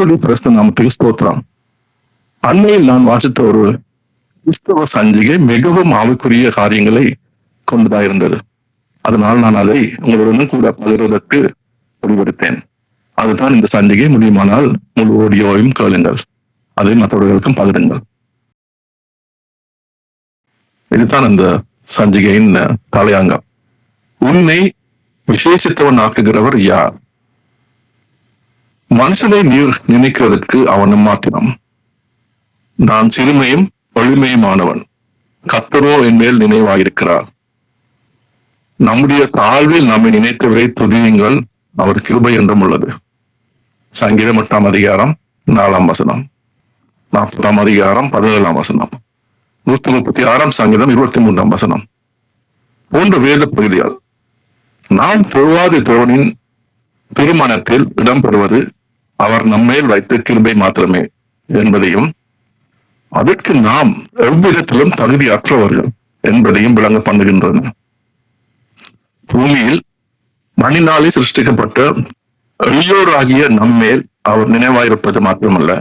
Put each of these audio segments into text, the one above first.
கர்த்தருடைய பிரஸ்த நாமத்துக்கு ஸ்தோத்திரம் அண்மையில் நான் வாசித்த ஒரு கிறிஸ்தவ சஞ்சிகை மிகவும் ஆவிக்குரிய காரியங்களை கொண்டுதான் இருந்தது. அதனால் நான் அதை உங்களுடன் கூட பகிர்வதற்கு முடிவெடுத்தேன். அதுதான் இந்த சஞ்சிகை முடியுமானால் முழு ஓடியோவையும் கேளுங்கள். அதை மற்றவர்களுக்கும் பகிருங்கள். இதுதான் இந்த சஞ்சிகையின் தலையாங்கம். உன்னை விசேஷித்தவன் ஆக்குகிறவர் யார்? மனுஷனை நீர் நினைக்கிறதற்கு அவன் மாத்திரம். நான் சிறுமையும் வலிமையுமானவன். கத்தரோ என் மேல் நினைவாயிருக்கிறார். நம்முடைய தாழ்வில் நம்மை நினைத்தவரை துதியுங்கள். அவர் கிருபை என்றும் உள்ளது. சங்கீதம் எட்டாம் அதிகாரம் நாலாம் வசனம். நாற்பதாம் அதிகாரம் பதினேழாம் வசனம். நூத்தி முப்பத்தி ஆறாம் சங்கீதம் இருபத்தி மூன்றாம் வசனம். போன்ற வேத பகுதியால் நாம் தொழுவாதி தேவனின் திருமணத்தில் இடம்பெறுவது அவர் நம்மேல் வைத்த கிருபை மாத்திரமே என்பதையும் அதற்கு நாம் எவ்விதத்திலும் தகுதியற்றவர்கள் என்பதையும் விளங்க பண்ணுகின்றன. பூமியில் மணினாலே சிருஷ்டிக்கப்பட்ட எளியோராகிய நம்மேல் அவர் நினைவாயிருப்பது மாத்திரமல்ல.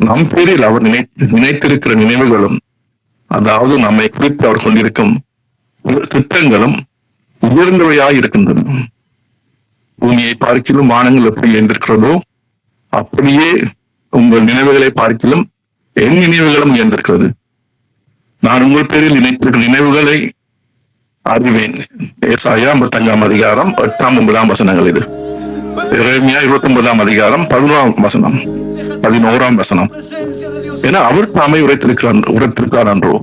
நம் பேரில் அவர் நினை நினைத்திருக்கிற நினைவுகளும் அதாவது நம்மை குறித்து அவர் கொண்டிருக்கும் திட்டங்களும் உயர்ந்தவையாய் இருக்கின்றன பூமியை பார்க்கிலும் வானங்கள் எப்படி எழுந்திருக்கிறதோ அப்படியே உங்கள் நினைவுகளை பார்க்கிலும் என் நினைவுகளும் உயர்ந்திருக்கிறது. நான் உங்கள் பேரில் நினைத்திருக்கும் நினைவுகளை அறிவேன். ஏசாயா ஐம்பத்தஞ்சாம் அதிகாரம் எட்டாம் ஒன்பதாம் வசனங்கள் இது. இறைமையா இருபத்தி ஒன்பதாம் அதிகாரம் பதினோராம் வசனம் பதினோராம் வசனம். ஏன்னா அவர் தாமே உரைத்திருக்கிறார் உரைத்திருக்கிறார் என்றோ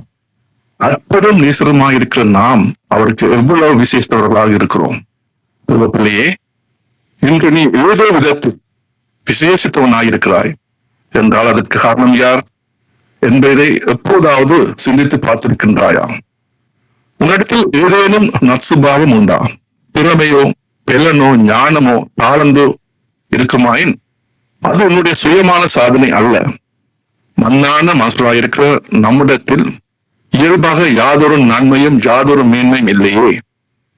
அற்புதம் நேசரமாக இருக்கிற நாம் அவருக்கு எவ்வளவு விசேஷத்தவர்களாக இருக்கிறோம். பிள்ளையே இன்று நீ ஏதோ விதத்தில் விசேஷித்தவனாயிருக்கிறாய். என்றால் அதற்கு காரணம் யார்? என்பதை எப்போதாவது சிந்தித்து பார்த்திருக்கின்றாயா உன்னிடத்தில் ஏதேனும் நற்சுபாவம் உண்டா? திறமையோ பெலனோ ஞானமோ தாளந்தோ இருக்குமாயின்? அது உன்னுடைய சுயமான சாதனை அல்ல. மண்ணான மனசுலாயிருக்கிற நம்மிடத்தில் இயல்பாக யாதொரு நன்மையும் யாதொரு மேன்மையும் இல்லையே.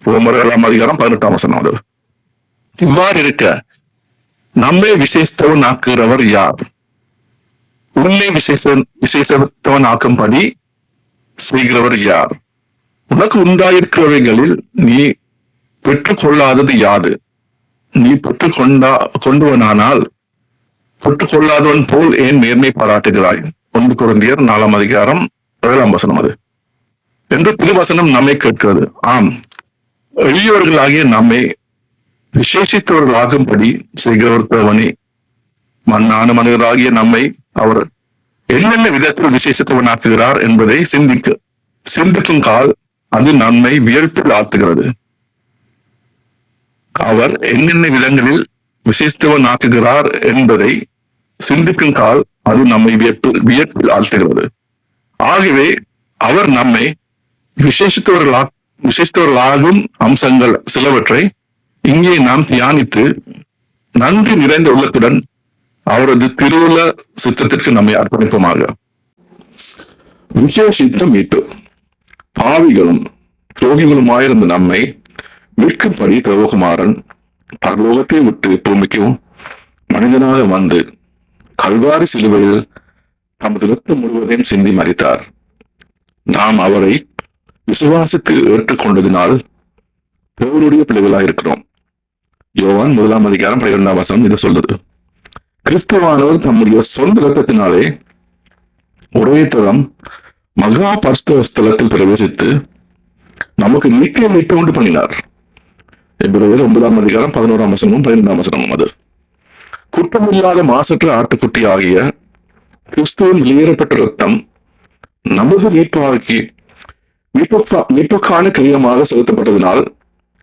ரோமர் அதிகாரம் பதினெட்டாம் வசனம் அது. இவ்வாறு இருக்க நம்மை விசேஷத்தவன் ஆக்குகிறவர் யார்? உன்னை விசேஷ விசேஷத்தவன் ஆக்கும்படி செய்கிறவர் யார்? உனக்கு உண்டாயிருக்கிறவைகளில் நீ பெற்றுக்கொள்ளாதது யாது? நீ பெற்றுக் கொண்டா கொண்டுவனானால் பெற்றுக்கொள்ளாதவன் போல் ஏன் நேர்மை பாராட்டுகிறாய்? ஒன்று குழந்தையர் நாலாம் அதிகாரம் ஏழாம் வசனம் அது. என்று திருவசனம் நம்மை கேட்கிறது. ஆம். எளியவர்களாகிய நம்மை விசேஷித்தவர்களாகும்படி செய்கிறவர் தேவனே மண்ணான மனிதராகிய நம்மை அவர் என்னென்ன விதத்தில் விசேஷத்தவனாக்குகிறார் என்பதை சிந்திக்க சிந்திக்கும் கால் அது நன்மை வியர்ப்பில் ஆத்துகிறது அவர் என்னென்ன விதங்களில் விசேஷத்தவன் ஆக்குகிறார் என்பதை சிந்திக்கும் கால் அது நம்மை வியப்பில் வியப்பில் ஆழ்த்துகிறது ஆகவே அவர் நம்மை விசேஷித்தவர்களா விசேஷித்தவர்களாகும் அம்சங்கள் சிலவற்றை இங்கே நாம் தியானித்து நன்றி நிறைந்த உள்ளத்துடன் அவரது திருவுல சித்தத்திற்கு நம்மை அர்ப்பணிப்போமாக. விசேஷித்த மீட்பு பாவிகளும் துரோகிகளுமாயிருந்த நம்மை மீட்கும்படி பிரபுகுமாரன் பரலோகத்தை விட்டு பூமிக்கும் மனிதனாக வந்து கல்வாரி சிலுவையில் தமது ரத்தம் முழுவதையும் சிந்தி மறித்தார். நாம் அவரை விசுவாசித்து ஏற்றுக்கொண்டதினால் தேவனுடைய பிள்ளைகளாக இருக்கிறோம் யோவான் முதலாம் அதிகாரம் பன்னிரெண்டாம் வசனம் இது சொல்லுது கிறிஸ்துவானவர் தம்முடைய சொந்த ரத்தத்தினாலே ஒரே தரம் மகா பரிசுத்த பிரவேசித்து நமக்கு நித்திய மீட்பு உண்டு பண்ணினார். எபிரேயர் ஒன்பதாம் அதிகாரம் பதினோராம் வசனமும் பதினெண்டாம் வசனமும் அது. குற்றமில்லாத மாசற்ற ஆட்டுக்குட்டி ஆகிய கிறிஸ்துவின் வெளியேறப்பட்ட ரத்தம் நமது மீட்பாக்கி மீட்புக்கா- மீட்புக்கான கிரியமாக செலுத்தப்பட்டதினால்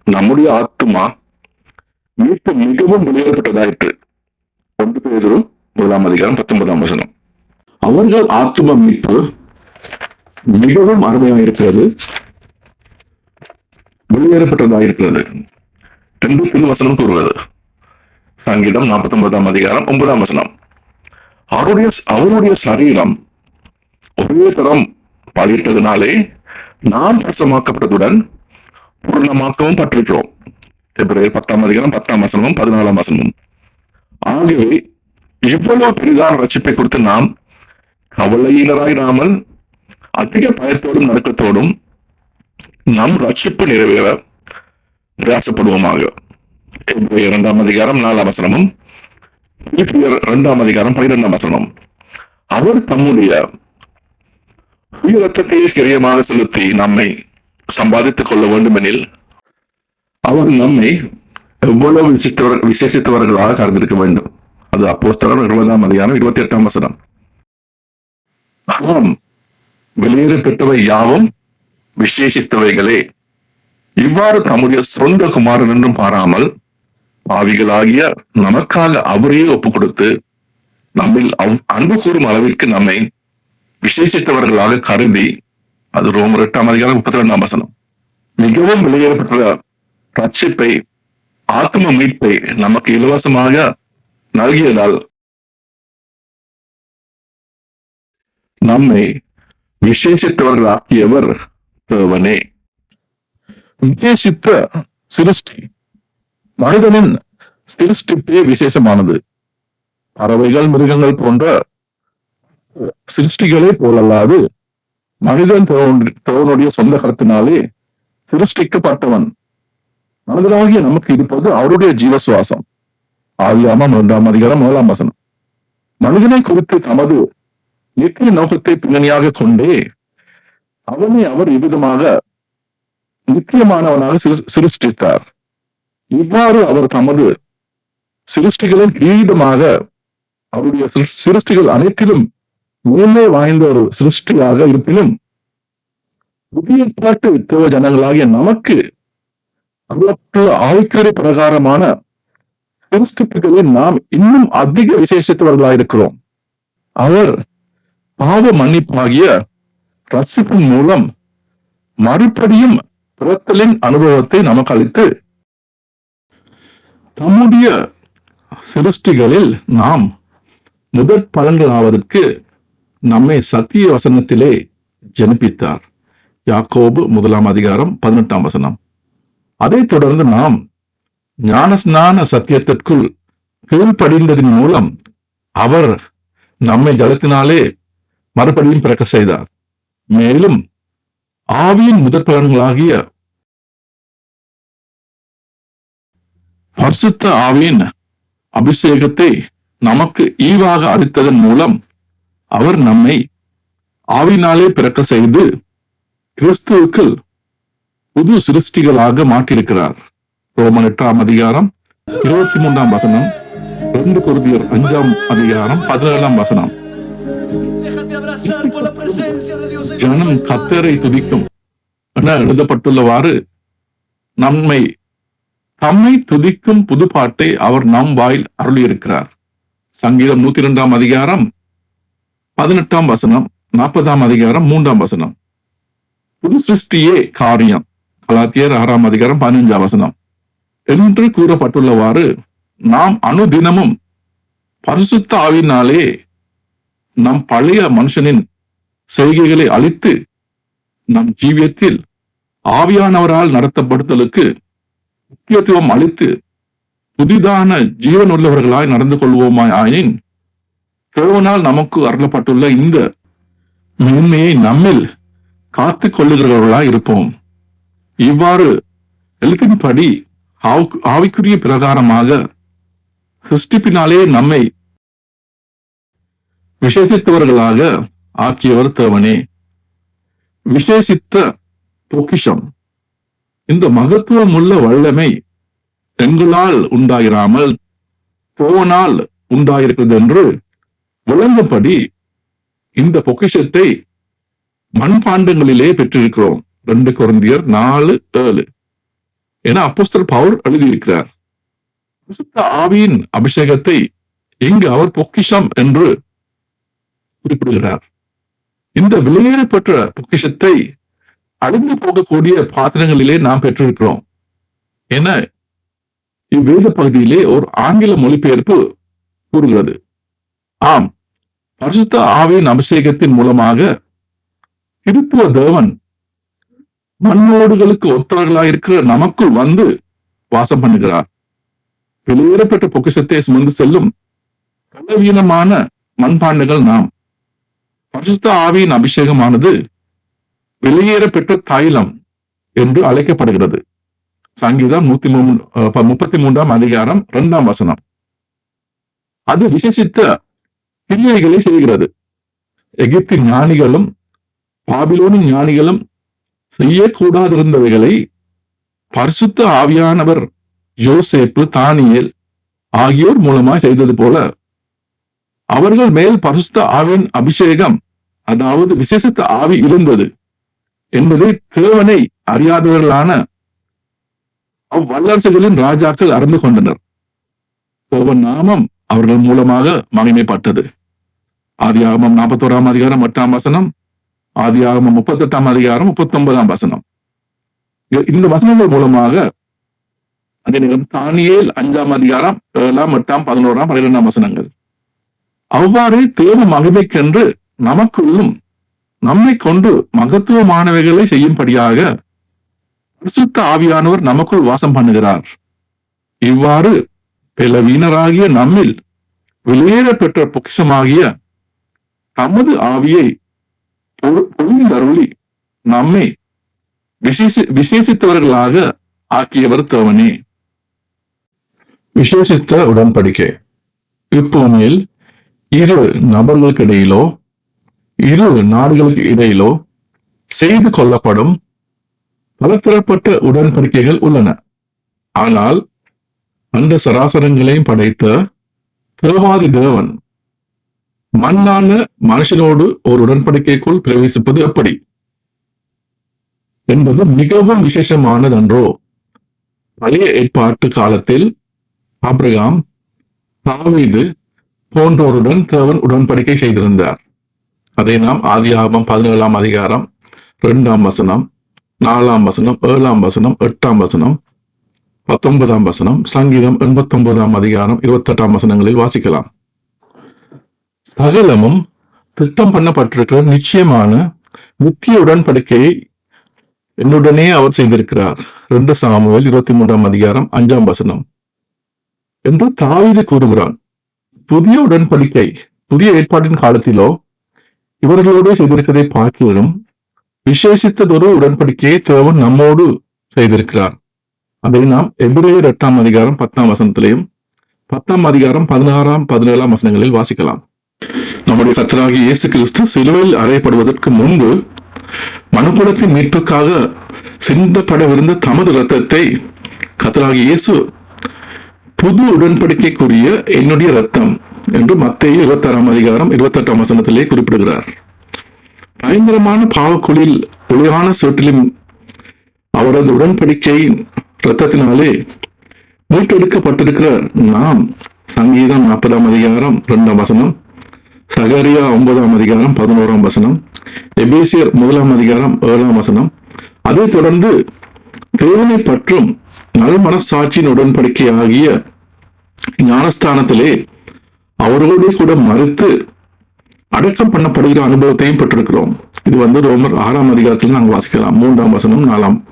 நம்முடைய ஆத்துமா மீட்பு மிகவும் வெளியேறப்பட்டதாயிற்று ஒன்று பேரும் முதலாம் அதிகாரம் பத்தொன்பதாம் வசனம். அவர்கள் ஆத்தும மீட்பு மிகவும் அருமையாயிருக்கிறது. வெளியேறப்பட்டதாயிருக்கிறது என்று திருவசனம் கூறுவது சங்கீதம் நாற்பத்தி ஒன்பதாம் அதிகாரம் ஒன்பதாம் வசனம். அவருடைய அவருடைய சரீரம் ஒரே தரம் பாடிட்டதுனாலே நாம் பிரசமாக்கப்பட்டதுடன் பூர்ணமாக்கவும் பட்டிருக்கிறோம் பிப்ரவரி பத்தாம் அதிகாரம் பத்தாம் வசனமும் பதினாலாம் வசனமும். ஆகவே இவ்வளவு பெரிதான ரட்சிப்பை கொடுத்து நாம் கவலையினராயிராமல் அதிக பயத்தோடும் நடுக்கத்தோடும் நம் ரட்சிப்பு நிறைவேற பிரயாசப்படுவோமாக. இரண்டாம் அதிகாரம் நாலாம் வசனமும் இரண்டாம் அதிகாரம் பனிரெண்டாம் வசனம் அவர் தம்முடைய உயிரத்தத்தையே சிறியமாக செலுத்தி நம்மை சம்பாதித்துக் கொள்ள வேண்டுமெனில் அவர் நம்மை எவ்வளவு விசித்தவர் விசேஷித்தவர்களாக கருதிருக்க வேண்டும். அது அப்போ இருபதாம் அதிகாரம் இருபத்தி எட்டாம் வசனம். ஆம் வெளியேற பெற்றவை யாவும் விசேஷித்தவைகளே. இவ்வாறு தம்முடைய சொந்த குமாரன் என்றும் பாராமல் பாவிகளாகிய நமக்காக அவரையே ஒப்புக் கொடுத்து நம்மில் அவ்- அன்பு கூறும் அளவிற்கு நம்மை விசேஷித்தவர்களாக கருதி அது ரோமர் எட்டாம் அதிகாரம் முப்பத்தி ரெண்டாம் வசனம். மிகவும் வெளியேறப்பட்ட ரட்சிப்பை ஆத்ம மீட்பை நமக்கு இலவசமாக நல்கியதால் நம்மை விசேஷித்தவர்களாக்கியவர் தேவனே. விசேஷித்த சிருஷ்டி மனிதனின் சிருஷ்டிப்பே விசேஷமானது. பறவைகள் மிருகங்கள் போன்ற சிருஷ்டிகளே போலல்லாது மனிதன் தேவனுடைய- தேவனுடைய சொந்த கருத்தினாலே சிருஷ்டிக்கப்பட்டவன் மனிதனாகிய நமக்கு இருப்பது அவருடைய ஜீவ சுவாசம் ஆதியாமம் இரண்டாம் அதிகாரம் முதலாம் வசனம். மனிதனை குறித்து தமது நித்திய நோக்கத்தை பின்னணியாக கொண்டே அவனை அவர் இவ்விதமாக நித்தியமானவனாக சிருஷ்டித்தார். இவ்வாறு அவர் தமது சிருஷ்டிகளின் கிரீடமாக அவருடைய சிருஷ்டிகள் அனைத்திலும் மேலே வாய்ந்த ஒரு சிருஷ்டியாக இருப்பினும் புதிய பாட்டு தேவ ஜனங்களாகிய நமக்கு அருளப்பட்ட ஆவிக்குரிய பிரகாரமான சிருஷ்டிப்புகளில் நாம் இன்னும் அதிக விசேஷித்தவர்களாயிருக்கிறோம் அவர் பாவ மன்னிப்பாகிய ரட்சிப்பின் மூலம் மறுபடியும் பிறத்தலின் அனுபவத்தை நமக்கு அளித்து தம்முடைய சிருஷ்டிகளில் நாம் முதற் பலன்களாவதற்கு நம்மை சத்திய வசனத்திலே ஜனிப்பித்தார். யாக்கோபு முதலாம் அதிகாரம் பதினெட்டாம் வசனம். அதைத் தொடர்ந்து நாம் ஞானஸ்நான சத்தியத்திற்குள் கீழ்ப்படிந்ததின் மூலம் அவர் நம்மை ஜலத்தினாலே மறுபடியும் பிறக்க செய்தார். மேலும் ஆவியின் முதற் பலன்களாகிய பரிசுத்த ஆவியின் அபிஷேகத்தை நமக்கு ஈவாக அளித்ததன் மூலம் அவர் நம்மை ஆவினாலே பிறக்க செய்து கிறிஸ்துவுக்கு புது சிருஷ்டிகளாக மாற்றியிருக்கிறார். ரோமன் எட்டாம் அதிகாரம் இருபத்தி மூன்றாம் வசனம் ரெண்டு குருதியர் அஞ்சாம் அதிகாரம் பதினேழாம் வசனம். ஜனம் கத்தரை துதிக்கும் என எழுதப்பட்டுள்ளவாறு நம்மை தம்மை துதிக்கும் புது பாட்டை அவர் நம் வாயில் அருளியிருக்கிறார். சங்கீதம் நூத்தி இரண்டாம் அதிகாரம் பதினெட்டாம் வசனம் நாற்பதாம் அதிகாரம் மூன்றாம் வசனம். புது சிருஷ்டியே காரியம். கலாத்தியர் ஆறாம் அதிகாரம் பதினஞ்சாம் வசனம். என்று கூறப்பட்டுள்ளவாறு நாம் அனுதினமும் பரிசுத்த ஆவினாலே நம் பழைய மனுஷனின் செய்கைகளை அழித்து நம் ஜீவியத்தில் ஆவியானவரால் நடத்தப்படுதலுக்கு முக்கியத்துவம் அளித்து புதிதான ஜீவன் உள்ளவர்களாய் நடந்து கொள்வோமாய் ஆயின் தேவனால் நமக்கு அருளப்பட்டுள்ள இந்த மேன்மையை நம்மில் காத்துக் கொள்ளுகிறவர்களாய் இருப்போம். இவ்வாறு எழுத்தின்படி ஆவிக்குரிய பிரகாரமாக சிருஷ்டிப்பினாலே நம்மை விசேஷித்தவர்களாக ஆக்கியவர் தேவனே. விசேஷித்த பொக்கிஷம். இந்த மகத்துவம் உள்ள வல்லமை எங்களால் உண்டாயிராமல் போவனால் உண்டாயிருக்கிறது என்று விளங்கும்படி இந்த பொக்கிஷத்தை மண்பாண்டங்களிலே பெற்றிருக்கிறோம். ரெண்டு குழந்தையர் நாலு ஏழு. என அப்போஸ்தல் பவுல் எழுதியிருக்கிறார் ஆவியின் அபிஷேகத்தை இங்கு அவர் பொக்கிஷம் என்று குறிப்பிடுகிறார். இந்த வெளியேறப்பட்ட பொக்கிஷத்தை அழிந்து போகக்கூடிய பாத்திரங்களிலே நாம் பெற்றிருக்கிறோம். என இவ்வேத பகுதியிலே ஒரு ஆங்கில மொழிபெயர்ப்பு கூறுகிறது. ஆம் பரிசுத்த ஆவியின் அபிஷேகத்தின் மூலமாக திருத்துவ தேவன் மண்ணோடுகளுக்கு ஒத்தவர்களாயிருக்கிற நமக்குள் வந்து வாசம் பண்ணுகிறார். வெளியேறப்பட்ட பொக்கிஷத்தை சுமந்து செல்லும் பலவீனமான மண்பாண்டுகள் நாம். பரிசுத்த ஆவியின் அபிஷேகமானது வெளியேறப்பெற்ற தைலம் என்று அழைக்கப்படுகிறது. சங்கீதம் நூத்தி மூணு முப்பத்தி மூன்றாம் அதிகாரம் இரண்டாம் வசனம். அது விசேஷித்த கிரியைகளை செய்கிறது. எகிப்தி ஞானிகளும் பாபிலோனின் ஞானிகளும் செய்யக்கூடாதிருந்தவைகளை பரிசுத்த ஆவியானவர் யோசேப்பு தானியேல் ஆகியோர் மூலமாய் செய்தது போல அவர்கள் மேல் பரிசுத்த ஆவின் அபிஷேகம் அதாவது விசேஷத்த ஆவி இருந்தது என்பதை தேவனை அறியாதவர்களான அவ்வல்லரசுகளின் ராஜாக்கள் அறிந்து கொண்டனர். தேவன் நாமம் அவர்கள் மூலமாக மகிமைப்பட்டது. ஆதியாகமம் நாற்பத்தோராம் அதிகாரம் எட்டாம் வசனம் ஆதியாகமம் முப்பத்தெட்டாம் அதிகாரம் முப்பத்தி ஒன்பதாம் வசனம் இந்த வசனங்கள் மூலமாக அதே நேரம் தானியேல் அஞ்சாம் அதிகாரம் ஏழாம் எட்டாம் பதினோராம் பன்னிரெண்டாம் வசனங்கள். அவ்வாறே தேவ மகிமைக்கென்று நமக்குள்ளும் நம்மை கொண்டு மகத்துவமானவைகளை செய்யும்படியாக பரிசுத்த ஆவியானவர் நமக்குள் வாசம் பண்ணுகிறார். இவ்வாறு பலவீனராகிய நம்மில் வெளியேற பெற்ற பொக்கிஷமாகிய தமது ஆவியை பொ- அருளி நம்மை விசேஷ விசேஷித்தவர்களாக ஆக்கியவர் தவனே. விசேஷித்த உடன்படிக்கை. இப்பூமியில் இரு நபர்களுக்கு இடையிலோ இரு நாடுகளுக்கு இடையிலோ செய்து கொள்ளப்படும் பலதரப்பட்ட உடன்படிக்கைகள் உள்ளன. ஆனால் அந்த சராசரங்களையும் படைத்த தேவாதி தேவன் மண்ணான மனுஷனோடு ஒரு உடன்படிக்கைக்குள் பிரவேசிப்பது எப்படி? என்பது மிகவும் விசேஷமானதன்றோ. பழைய ஏற்பாட்டு காலத்தில் ஆப்ரகாம் தாவீது போன்றோருடன் தேவன் உடன்படிக்கை செய்திருந்தார். அதை நாம் ஆதியாகமம் பதினேழாம் அதிகாரம் இரண்டாம் வசனம் நாலாம் வசனம் ஏழாம் வசனம் எட்டாம் வசனம் பத்தொன்பதாம் வசனம் சங்கீதம் எண்பத்தி ஒன்பதாம் அதிகாரம் இருபத்தெட்டாம் வசனங்களில் வாசிக்கலாம். சகலமும் திட்டம் பண்ணப்பட்டிருக்கிற நிச்சயமான நித்திய உடன்படிக்கையை என்னுடனே அவர் செய்திருக்கிறார். ரெண்டு சாமுவேல் இருபத்தி மூன்றாம் அதிகாரம் அஞ்சாம் வசனம். என்று தாவீது கூறுகிறான் புதிய உடன்படிக்கை புதிய ஏற்பாட்டின் காலத்திலோ இவர்களோடு செய்திருக்கிறதை பார்க்கிறதும் விசேஷித்ததொரு உடன்படிக்கையை தேவன் நம்மோடு செய்திருக்கிறார். அதை நாம் எபிரேயர் எட்டாம் அதிகாரம் பத்தாம் வசனத்திலையும் பத்தாம் அதிகாரம் பதினாறாம் பதினேழாம் வசனங்களில் வாசிக்கலாம். நம்முடைய கத்தராகிய இயேசு கிறிஸ்து சிலுவையில் அறையப்படுவதற்கு முன்பு மனுக்குலத்தின் மீட்புக்காக சிந்தப்படவிருந்த தமது இரத்தத்தை கத்தராகி இயேசு புது உடன்படிக்கைக்குரிய என்னுடைய ரத்தம் என்று மத்திய இருபத்தாறாம் அதிகாரம் இருபத்தெட்டாம் வசனத்திலே குறிப்பிடுகிறார். பயங்கரமான பாவக்குழில் ஒளியான சேற்றிலும் அவரது உடன்படிக்கையின் இரத்தத்தினாலே மீட்டெடுக்கப்பட்டிருக்கிற நாம் சங்கீதம் நாற்பதாம் அதிகாரம் இரண்டாம் வசனம். சகரியா ஒன்பதாம் அதிகாரம் பதினோராம் வசனம் எபேசியர் முதலாம் அதிகாரம் ஏழாம் வசனம். அதைத் தொடர்ந்து தேவனை பற்றும் நல்மனசாட்சியின் உடன்படிக்கை ஆகிய ஞானஸ்தானத்திலே அவரோடு கூட மறுத்து அடக்கம் பண்ணப்படுகிற அனுபவத்தையும் பெற்றிருக்கிறோம். இது வந்து ரோமர் ஆறாம் அதிகாரத்தில் நாங்கள் வாசிக்கலாம். மூன்றாம் வசனம் நாலாம்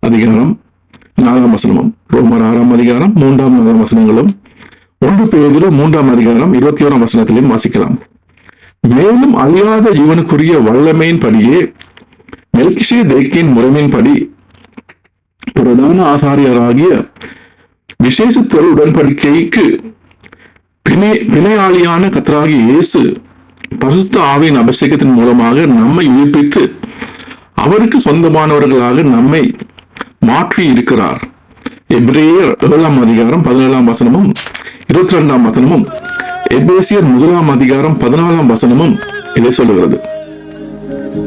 அதிகாரம் நாலாம் வசனமும். ரோமர் ஆறாம் அதிகாரம் மூன்றாம் நாலாம் வசனங்களும். ஒன்று பேரிலும் மூன்றாம் அதிகாரம் இருபத்தி ஓராம் வசனத்திலையும் வாசிக்கலாம். மேலும் அழியாத ஜீவனுக்குரிய வல்லமையின்படியே மெல்கிஷே தேக்கின் முறைமையின்படி பிரதான ஆசாரியராகிய விசேஷத்துவ உடன்படிக்கைக்கு பிணை பிணையாளியான கத்தராகிய இயேசு பசுத்த ஆவின் அபிஷேகத்தின் மூலமாக நம்மை உயிர்ப்பித்து அவருக்கு சொந்தமானவர்களாக நம்மை மாற்றி இருக்கிறார் எப்ரேயர் ஏழாம் அதிகாரம் பதினேழாம் வசனமும் இருபத்தி ரெண்டாம் வசனமும் எபேசியர் முதலாம் அதிகாரம் பதினாலாம் வசனமும் இதை சொல்லுகிறது.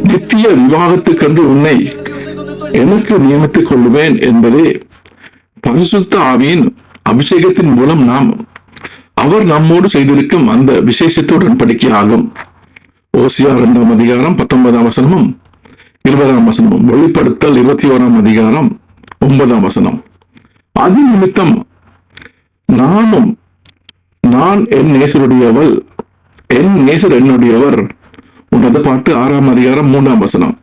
நித்திய விவாகத்துக்கென்று உன்னை எனக்கு நியமித்துக் கொள்ளுவேன் என்பதே பரிசுத்த ஆவியின் அபிஷேகத்தின் மூலம் நாம் அவர் நம்மோடு செய்திருக்கும் அந்த விசேஷத்தோடு உடன்படிக்கை ஆகும். ஓசியா இரண்டாம் அதிகாரம் பத்தொன்பதாம் வசனமும் இருபதாம் வசனமும். வெளிப்படுத்தல் இருபத்தி ஓராம் அதிகாரம் ஒன்பதாம் வசனம். அது நிமித்தம் நானும் நான் என் நேசருடையவள் என் நேசர் என்னுடையவர். உன்னத பாட்டு ஆறாம் அதிகாரம் மூன்றாம் வசனம்.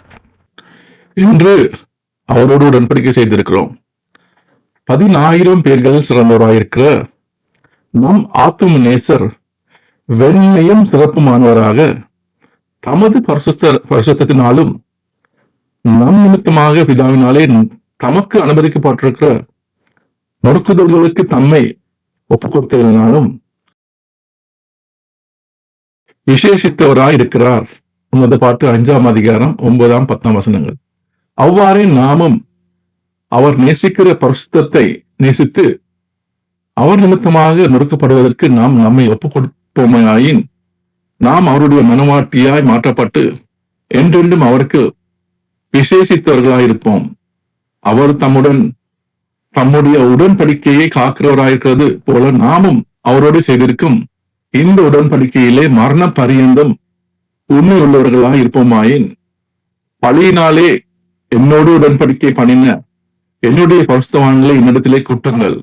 இன்று அவரோடு உடன்படிக்கை செய்திருக்கிறோம். பதினாயிரம் பேர்கள் சிறந்தவராயிருக்கிற நம் ஆத்தும நேசர் வெண்மையும் சிறப்புமானவராக தமது பரிசுத்த பரிசுத்தினாலும் நம் நிமித்தமாக பிதாவினாலே தமக்கு அனுமதிக்கப்பட்டிருக்கிற நொறுக்குதல்களுக்கு தம்மை ஒப்புக்கொடுத்ததினாலும் விசேஷித்தவராய் இருக்கிறார் உன்னத பாட்டு அஞ்சாம் அதிகாரம் ஒன்பதாம் பத்தாம் வசனங்கள். அவ்வாறே நாமும் அவர் நேசிக்கிற பரிசுத்தத்தை நேசித்து அவர் நிமித்தமாக நொறுக்கப்படுவதற்கு நாம் நம்மை ஒப்புக் கொடுப்போமையாயின் நாம் அவருடைய மனவாட்டியாய் மாற்றப்பட்டு என்றென்றும் அவருக்கு விசேஷித்தவர்களாயிருப்போம். அவர் தம்முடன் தம்முடைய உடன்படிக்கையை காக்கிறவராயிருக்கிறது போல நாமும் அவரோடு செய்திருக்கும் இந்த உடன்படிக்கையிலே மரண பரியந்தம் உண்மை உள்ளவர்களாக இருப்போமாயின் பழியினாலே என்னோடு உடன்படிக்கை பண்ணின என்னுடைய பரிசுத்தவான்களை என்னிடத்திலே குற்றங்கள்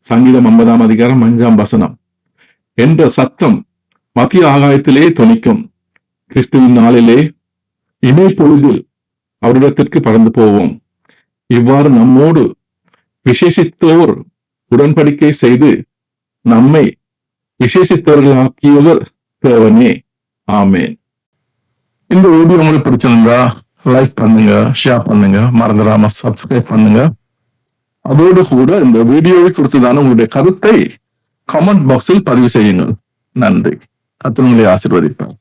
சங்கீதம் ஐம்பதாம் அதிகாரம் அஞ்சாம் வசனம். என்ற சத்தம் மத்திய ஆகாயத்திலே தொனிக்கும். கிறிஸ்துவின் நாளிலே இமை பொழுதில் அவரிடத்திற்கு பறந்து போவோம். இவ்வாறு நம்மோடு விசேஷித்தோர் உடன்படிக்கை செய்து நம்மை விசேஷித்தவர்களாக்கியவர் தேவனே. ஆமேன். இந்த வீடியோ உங்களுக்கு பிடிச்சிருந்தா லைக் பண்ணுங்க ஷேர் பண்ணுங்க மறந்துடாம சப்ஸ்கிரைப் பண்ணுங்க. அதோடு கூட இந்த வீடியோவை குறித்துதான உங்களுடைய கருத்தை கமெண்ட் பாக்ஸில் பதிவு செய்யுங்கள். நன்றி. கத்திரங்களை ஆசிர்வதிப்பேன்